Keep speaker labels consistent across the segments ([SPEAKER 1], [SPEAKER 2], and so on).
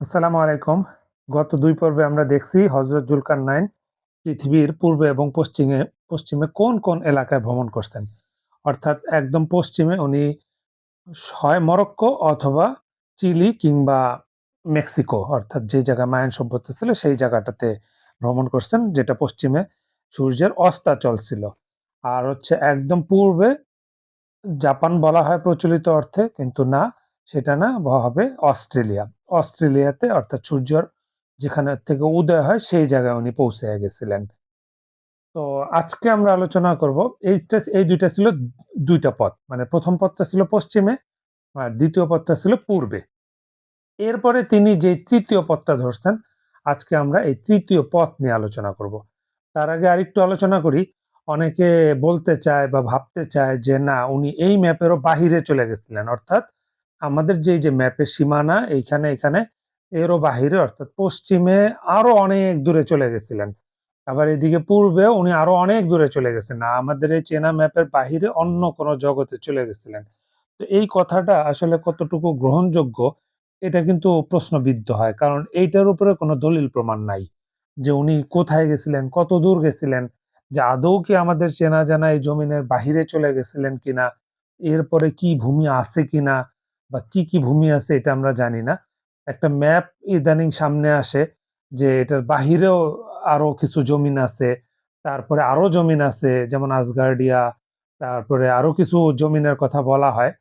[SPEAKER 1] আসসালামু আলাইকুম। গত দুই পর্বে আমরা দেখছি হযরত জুলকারনাইন পৃথিবীর পূর্বে এবং পশ্চিমে পশ্চিমে কোন, কোন এলাকায় ভ্রমণ করছেন। অর্থাৎ একদম পশ্চিমে উনি হয় মরক্কো অথবা চিলি কিংবা মেক্সিকো অর্থাৎ যে জায়গায় মায়ান সভ্যতা ছিল সেই জায়গাটাতে ভ্রমণ করছেন যেটা পশ্চিমে সূর্যের অস্তাচল ছিল। আর হচ্ছে একদম পূর্বে জাপান বলা হয় প্রচলিত অর্থে কিন্তু না সেটা না হবে অস্ট্রেলিয়া। অস্ট্রেলিয়াতে অর্থাৎ সূর্যর যেখানে থেকে উদয় হয় সেই জায়গায় উনি পৌঁছে গেছিলেন। তো আজকে আমরা আলোচনা করব এইটা এই দুইটা ছিল দুইটা পথ। মানে প্রথম পথটা ছিল পশ্চিমে আর দ্বিতীয় পথটা ছিল পূর্বে। এরপরে তিনি যে তৃতীয় পথটা ধরছেন, আজকে আমরা এই তৃতীয় পথ নিয়ে আলোচনা করব। তার আগে আরেকটু আলোচনা করি। অনেকে বলতে চায় বা ভাবতে চায় যে না উনি এই ম্যাপেরও বাহিরে চলে গেছিলেন। অর্থাৎ আমাদের যে, যে ম্যাপের সীমানা এইখানে, এখানে এরও বাহিরে অর্থাৎ পশ্চিমে আরও অনেক দূরে চলে গেছিলেন। আবার এদিকে পূর্বে উনি আরও অনেক দূরে চলে গেছেন। না আমাদের এই চেনা ম্যাপের বাহিরে অন্য কোনো জগতে চলে গেছিলেন। তো এই কথাটা আসলে কতটুকু গ্রহণযোগ্য এটা কিন্তু প্রশ্নবিদ্ধ হয়। কারণ এইটার উপরে কোনো দলিল প্রমাণ নাই। যে উনি কোথায় গেছিলেন, কত দূর গেছিলেন, যে আদৌ কি আমাদের চেনা জানা এই জমিনের বাহিরে চলে গেছিলেন কিনা, এরপরে কি ভূমি আছে কিনা বা কি, কি ভূমি আছে এটা আমরা জানি না। একটা ম্যাপ ইদানিং সামনে আসে যে এটার বাহিরেও আরও কিছু জমিন আছে। তারপরে আরও জমিন আছে যেমন আসগার্ডিয়া, তারপরে আরও কিছু জমিনের কথা বলা হয়।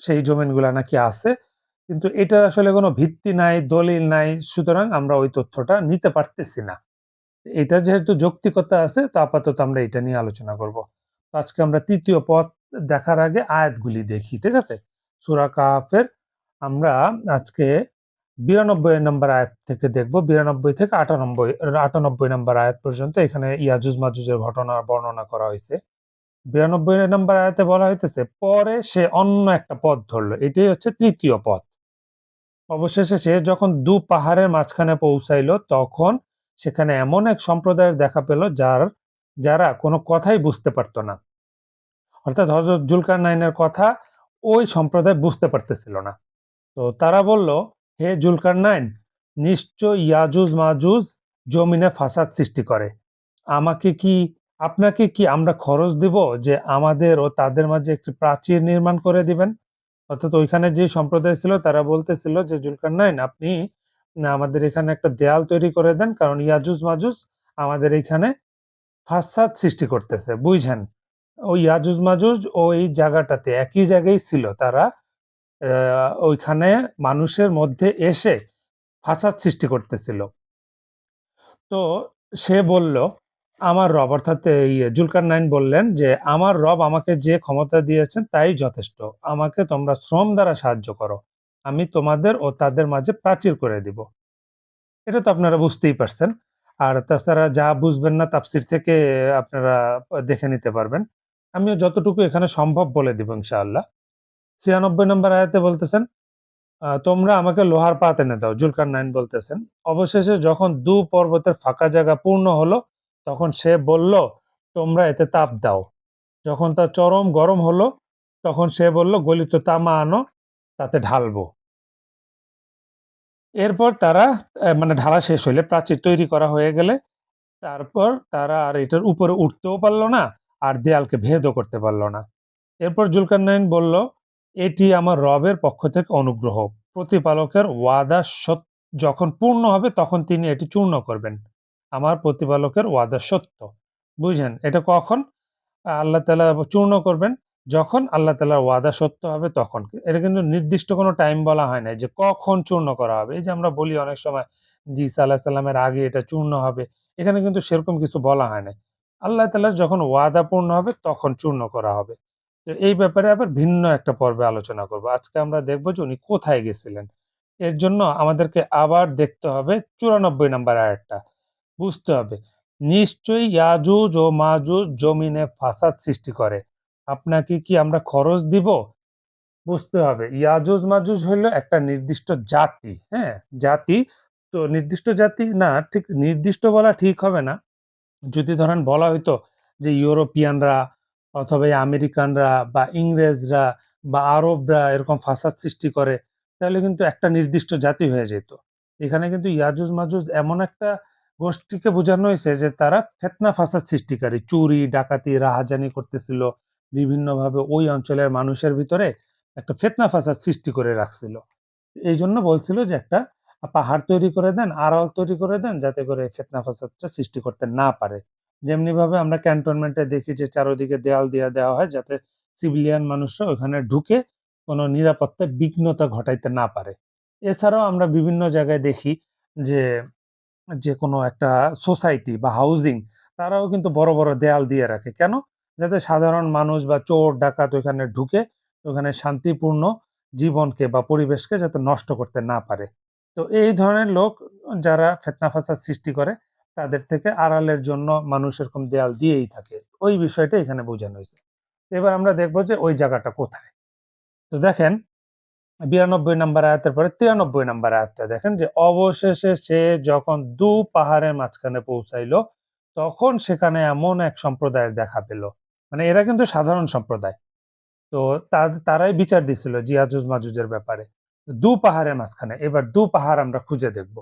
[SPEAKER 1] সেই জমিনগুলা নাকি আছে। কিন্তু এটার আসলে কোনো ভিত্তি নাই, দলিল নাই। সুতরাং আমরা ওই তথ্যটা নিতে পারতেছি না। এটা যেহেতু যৌক্তিকতা আছে তো আপাতত আমরা এটা নিয়ে আলোচনা করব। তো আজকে আমরা তৃতীয় পথ দেখার আগে আয়াতগুলি দেখি। ঠিক আছে? সূরা কাহাফের আমরা আজকে ৯২ নম্বর আয়াত থেকে দেখব। ৯২ থেকে ৯৮ ৯৮ নম্বর আয়াত পর্যন্ত এখানে ইয়াজুজ মাজুজের ঘটনার বর্ণনা করা হয়েছে বিরানব্বই নম্বর আয়াতে বলা হইতেছে, পরে সে অন্য একটা পথ ধরল। এটাই হচ্ছে তৃতীয় পথ। অবশেষে সে যখন দু পাহাড়ের মাঝখানে পৌঁছাইল তখন সেখানে এমন এক সম্প্রদায়ের দেখা পেল যার যারা কোনো কথাই বুঝতে পারত না। অর্থাৎ হযরত জুলকারনাইনের কথা ওই সম্প্রদায় বুঝতে পারতেছিল না। তো তারা বলল, হে জুলকার নাইন নিশ্চয় ইয়াজুজ মাজুজ জমিনে ফাসাদ সৃষ্টি করে। আমাকে কি আপনাকে কি আমরা খরচ দিব যে আমাদের ও তাদের মাঝে একটি প্রাচীর নির্মাণ করে দিবেন? অর্থাৎ ওইখানে যে সম্প্রদায় ছিল তারা বলতেছিল যে জুলকার নাইন আপনি আমাদের এখানে একটা দেয়াল তৈরি করে দেন কারণ ইয়াজুজ মাজুজ আমাদের এখানে ফাসাদ সৃষ্টি করতেছে বুঝছেন ওই ইয়াজুজ মাজুজ ওই জায়গাটাতে, একই জায়গায় ছিল তারা ওইখানে মানুষের মধ্যে এসে ফাসাদ সৃষ্টি করতেছিল। তো সে বলল, আমার রব, অর্থাৎ জুলকার নাইন বললেন যে, আমার রব আমাকে যে ক্ষমতা দিয়েছেন তাই যথেষ্ট। আমাকে তোমরা শ্রম দ্বারা সাহায্য করো। আমি তোমাদের ও তাদের মাঝে প্রাচীর করে দিব। এটা তো আপনারা বুঝতেই পারছেন। আর তাছাড়া যা বুঝবেন না তাপসির থেকে আপনারা দেখে নিতে পারবেন। আমিও যতটুকু এখানে সম্ভব বলে দিব ইনশাআল্লাহ। ছিয়ানব্বই নম্বর আয়াতে বলতেছেন তোমরা আমাকে লোহার পাত এনে দাও। জুলকার নাইন বলতেছেন, অবশেষে যখন দু পর্বতের ফাঁকা জায়গা পূর্ণ হলো, তখন সে বলল, তোমরা এতে তাপ দাও যখন তা চরম গরম হলো, তখন সে বলল, গলিত তামা আনো, তাতে ঢালবো এরপর তারা মানে ঢালা শেষ হলে প্রাচীর তৈরি করা হয়ে গেলে, তারপর তারা আর এটার উপরে উঠতেও পারল না। আর দেয়ালকে ভেদও করতে পারল না। এরপর জুলকারনাইন বলল, এটি আমার রবের পক্ষ থেকে অনুগ্রহ। প্রতিপালকের ওয়াদা সত্য যখন পূর্ণ হবে তখন তিনি এটি চূর্ণ করবেন। আমার প্রতিপালকের ওয়াদা সত্য। বুঝলেন? এটা কখন? আল্লাহ তালা চূর্ণ করবেন, যখন আল্লাহ তালার ওয়াদা সত্য হবে তখন। এটা কিন্তু নির্দিষ্ট কোনো টাইম বলা হয় না যে কখন চূর্ণ করা হবে। এই যে আমরা বলি অনেক সময়, জি সাল্লাহ সাল্লামের আগে এটা চূর্ণ হবে। এখানে কিন্তু সেরকম কিছু বলা হয় না আল্লাহ তালার যখন ওয়াদা পূর্ণ হবে, তখন চূর্ণ করা হবে। তো এই ব্যাপারে আবার ভিন্ন একটা পর্বে আলোচনা করব। আজকে আমরা দেখব যে উনি কোথায় গেছিলেন। এর জন্য আমাদেরকে আবার দেখতে হবে চুরানব্বই নাম্বার আয়াতটা। বুঝতে হবে, নিশ্চয়ই ইয়াজুজ ও মাজুজ জমিনে ফাসাদ সৃষ্টি করে। আপনাকে কি আমরা খরচ দিব? বুঝতে হবে, ইয়াজুজ মাজুজ হলো একটা নির্দিষ্ট জাতি হ্যাঁ? জাতি তো নির্দিষ্ট জাতি না, ঠিক নির্দিষ্ট বলা ঠিক হবে না। যদি ধরেন বলা হইতো যে ইউরোপিয়ানরা অথবা আমেরিকানরা বা ইংরেজরা বা আরবরা এরকম ফাসাদ সৃষ্টি করে, তাহলে কিন্তু একটা নির্দিষ্ট জাতি হয়ে যেত। এখানে কিন্তু ইয়াজুজ মাজুজ এমন একটা গোষ্ঠীকে বোঝানো হয়েছে যে তারা ফেতনা ফাসাদ সৃষ্টিকারী। চুরি, ডাকাতি, রাহাজানি করতেছিল, বিভিন্নভাবে ওই অঞ্চলের মানুষের ভিতরে একটা ফেতনা ফাসাদ সৃষ্টি করে রাখছিল। এই জন্য বলছিল যে একটা পাহাড় তৈরি করে দেন, আড়াল তৈরি করে দেন যাতে করে ফেতনা ফাসাদটা সৃষ্টি করতে না পারে। যেমনি ভাবে আমরা ক্যান্টনমেন্টে দেখি যে চারোদিকে দেয়াল দিয়ে দেওয়া হয় যাতে সিভিলিয়ান মানুষরা ওখানে ঢুকে কোনো নিরাপত্তা বিঘ্নতা ঘটাইতে না পারে। এছাড়াও আমরা বিভিন্ন জায়গায় দেখি যে যে কোনো একটা সোসাইটি বা হাউজিং তারাও কিন্তু বড় বড় দেয়াল দিয়ে রাখে। কেন? যাতে সাধারণ মানুষ বা চোর, ডাকাত ওখানে ঢুকে ওখানে শান্তিপূর্ণ জীবনকে বা পরিবেশকে যাতে নষ্ট করতে না পারে। তো এই ধরনের লোক যারা ফেতনা ফাসাদ সৃষ্টি করে, তাদের থেকে আড়ালের জন্য মানুষ এরকম দেয়াল দিয়েই থাকে। ওই বিষয়টা এখানে বোঝানো হয়েছে। এবার আমরা দেখব যে ওই জায়গাটা কোথায়। তো দেখেন, বিরানব্বই নাম্বার আয়াতের পরে তিরানব্বই নাম্বার আয়াতটা দেখেন যে, অবশেষে সে যখন দু পাহাড়ের মাঝখানে পৌঁছাইলো, তখন সেখানে এমন এক সম্প্রদায়ের দেখা পেল। মানে এরা কিন্তু সাধারণ সম্প্রদায়। তো তারাই বিচার দিছিল জিয়াজুজ মাজুজের ব্যাপারে। দু পাহাড়ের মাঝখানে, এবার দু পাহাড় আমরা খুঁজে দেখব।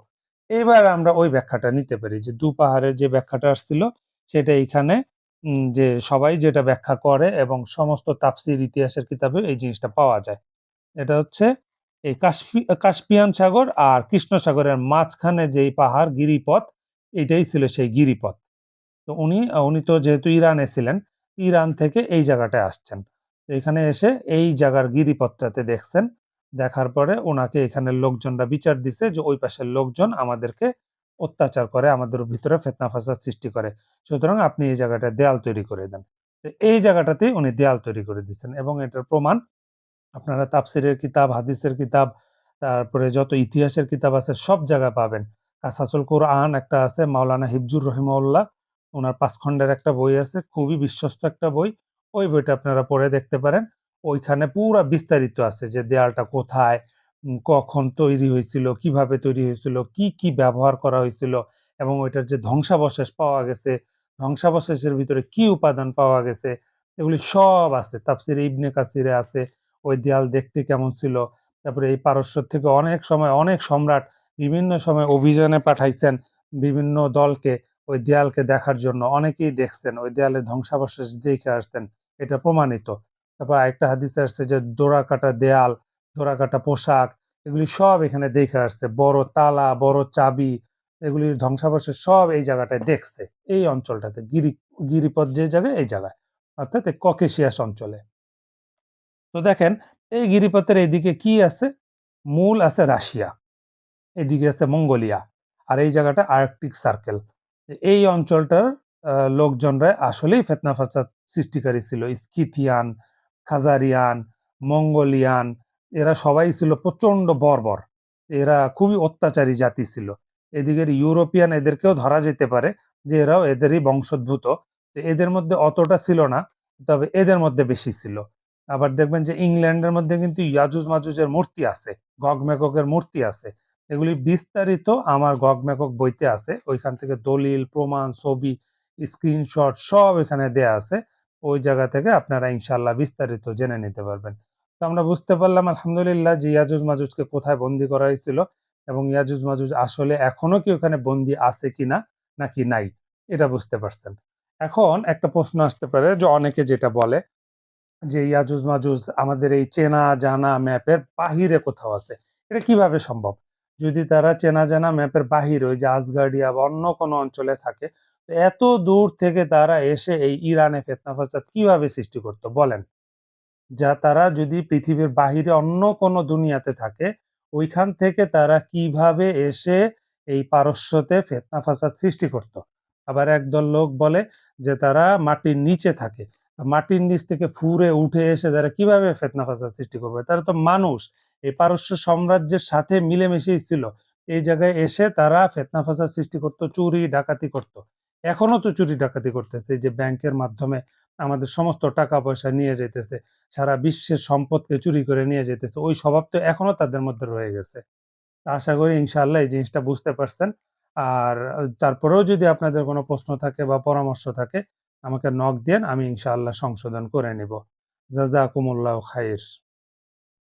[SPEAKER 1] এবার আমরা ওই ব্যাখ্যাটা নিতে পারি যে, দু পাহাড়ের যে ব্যাখ্যাটা আসছিল, সেটা এখানে যে সবাই যেটা ব্যাখ্যা করে এবং সমস্ত তাফসির ইতিহাসের কিতাবে এই জিনিসটা পাওয়া যায়। এটা হচ্ছে এই কাশ্মী কাস্পিয়ান সাগর আর কৃষ্ণ সাগরের মাঝখানে যেই পাহাড়, গিরিপথ, এটাই ছিল সেই গিরিপথ। তো উনি উনি তো যেহেতু ইরানে ছিলেন, ইরান থেকে এই জায়গাটায় আসছেন। এখানে এসে এই জায়গার গিরিপথটাতে দেখছেন। দেখার পরে ওনাকে এখানের লোকজনরা বিচার দিছে যে ওই পাশের লোকজন আমাদেরকে অত্যাচার করে আমাদের ভিতরে ফেতনা ফাসাদ সৃষ্টি করে সুতরাং আপনি এই জায়গাটা দেয়াল তৈরি করে দেন এই জায়গাটাতেই উনি দেয়াল তৈরি করে দিচ্ছেন এবং এটার প্রমাণ আপনারা তাপসিরের কিতাব, হাদিসের কিতাব, তারপরে যত ইতিহাসের কিতাব আছে সব জায়গায় পাবেন। কাসাসুল কোরআন একটা আছে মাওলানা হিবজুর রহিমাউল্লাহ। ওনার ৫ খণ্ডের একটা বই আছে। খুবই বিশ্বস্ত একটা বই। ওই বইটা আপনারা পড়ে দেখতে পারেন। ওইখানে পুরো বিস্তারিত আছে যে দেয়ালটা কোথায়, কখন তৈরি হয়েছিল, কীভাবে তৈরি হয়েছিল, কি, কি ব্যবহার করা হয়েছিল এবং ওইটার যে ধ্বংসাবশেষ পাওয়া গেছে, ধ্বংসাবশেষের ভিতরে কি উপাদান পাওয়া গেছে, এগুলি সব আছে। তাফসিরে ইবনে কাসিরে আছে। ওই দেয়াল দেখতে কেমন ছিল। তারপরে এই পারস্য থেকে অনেক সময় অনেক সম্রাট বিভিন্ন সময় অভিযানে পাঠাইছেন বিভিন্ন দলকে ওই দেয়ালকে দেখার জন্য। অনেকেই দেখছেন। ওই দেয়ালের ধ্বংসাবশেষ দেখে আসছেন। এটা প্রমাণিত। তারপর একটা হাদিসে আসছে যে ডোরাকাটা দেয়াল, ডোরাকাটা পোশাক এগুলি সব এখানে দেখে আসছে। বড় তালা, বড় চাবি এগুলির ধ্বংসাবশেষ সব এই জায়গাটায় দেখছে। এই অঞ্চলটাতে গিরি গিরিপথ যে জায়গায় এই জায়গায়। অর্থাৎ ককেশিয়াস অঞ্চলে। তো দেখেন এই গিরিপথের এইদিকে কি আছে? মূল আছে রাশিয়া। এদিকে আছে মঙ্গোলিয়া। আর এই জায়গাটা আর্কটিক সার্কেল। এই অঞ্চলটার লোকজনরা আসলেই ফেতনা ফাসাদ সৃষ্টিকারী ছিল। স্কিথিয়ান, খাজারিয়ান, মঙ্গোলিয়ান এরা সবাই ছিল প্রচণ্ড বর্বর। এরা খুবই অত্যাচারী জাতি ছিল। এদিকের ইউরোপিয়ান এদেরকেও ধরা যেতে পারে যে এরাও এদেরই বংশোদ্ভূত। এদের মধ্যে অতটা ছিল না। তবে এদের মধ্যে বেশি ছিল। আবার দেখবেন যে ইংল্যান্ডের মধ্যে কিন্তু ইয়াজুজ মাজুজের মূর্তি আছে। গগ ম্যাগগের মূর্তি আছে। এগুলি বিস্তারিত আমার গগ ম্যাগগ বইতে আছে। ওইখান থেকে দলিল, প্রমাণ, ছবি, স্ক্রিনশট সব এখানে দেয়া আছে। ওই জায়গা থেকে আপনারা ইনশাল্লাহ বিস্তারিত জেনে নিতে পারবেন। তো আমরা বুঝতে পারলাম আলহামদুলিল্লাহ যে ইয়াজুজ মাজুজকে কোথায় বন্দি করা হয়েছিল এবং ইয়াজুজ মাজুজ আসলে এখনও কি ওখানে বন্দি আছে কিনা নাকি নাই এটা বুঝতে পারছেন। এখন একটা প্রশ্ন আসতে পারে যে অনেকে যেটা বলে যে ইয়াজুজ মাজুজ আমাদের এই চেনা জানা ম্যাপের বাহিরে কোথাও আছে। এটা কীভাবে সম্ভব? যদি তারা চেনা জানা ম্যাপের বাহিরে ওই যে আসগার্ডিয়া বা অন্য কোনো অঞ্চলে থাকে, এত দূর থেকে তারা এসে এই ইরানে ফেতনা ফাসাদ কীভাবে সৃষ্টি করত বলেন? যা তারা যদি পৃথিবীর বাহিরে অন্য কোনো দুনিয়াতে থাকে, ওইখান থেকে তারা কীভাবে এসে এই পারস্যতে ফেতনা ফাসাদ সৃষ্টি করত? আবার একদল লোক বলে যে তারা মাটির নিচে থাকে। মাটির নিচ থেকে ফুরে উঠে এসে তারা কীভাবে ফেতনা ফাসাদ সৃষ্টি করবে? তারা তো মানুষ। এই পারস্য সাম্রাজ্যের সাথে মিলেমিশেই ছিল। এই জায়গায় এসে তারা ফেতনা ফাসাদ সৃষ্টি করত, চুরি ডাকাতি করত। এখনও তো চুরি ডাকাতি করতেছে। যে ব্যাংকের মাধ্যমে আমাদের সমস্ত টাকা পয়সা নিয়ে যেতেছে সারা বিশ্বের সম্পদকে চুরি করে নিয়ে যেতেছে ওই স্বভাব তো এখনও তাদের মধ্যে রয়ে গেছে। আশা করি ইনশাআল্লাহ এই জিনিসটা বুঝতে পারছেন। আর তারপরেও যদি আপনাদের কোনো প্রশ্ন থাকে বা পরামর্শ থাকে, আমাকে নক দিয়েন। আমি ইনশাআল্লাহ সংশোধন করে নিব। জাযাকুমুল্লাহু খাইর।